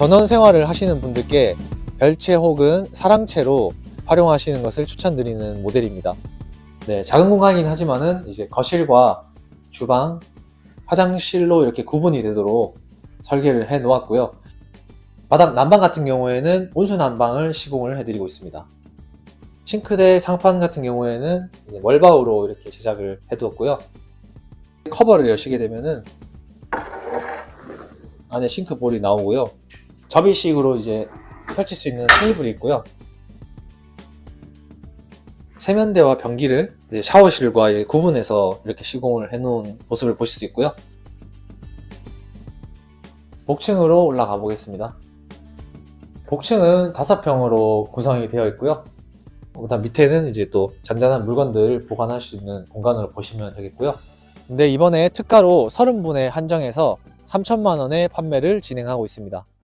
전원 생활을 하시는 분들께 별채 혹은 사랑채로 활용하시는 것을 추천드리는 모델입니다. 네, 작은 공간이긴 하지만은 이제 거실과 주방, 화장실로 이렇게 구분이 되도록 설계를 해 놓았고요. 바닥 난방 같은 경우에는 온수 난방을 시공을 해드리고 있습니다. 싱크대 상판 같은 경우에는 월바우로 이렇게 제작을 해두었고요. 커버를 여시게 되면은 안에 싱크볼이 나오고요. 접이식으로 이제 펼칠 수 있는 테이블이 있고요. 세면대와 변기를 샤워실과 구분해서 이렇게 시공을 해놓은 모습을 보실 수 있고요. 복층으로 올라가 보겠습니다. 복층은 다섯 평으로 구성이 되어 있고요. 그다음 밑에는 이제 또 잔잔한 물건들 보관할 수 있는 공간으로 보시면 되겠고요. 근데 이번에 특가로 30분에 한정해서 3천만 원에 판매를 진행하고 있습니다.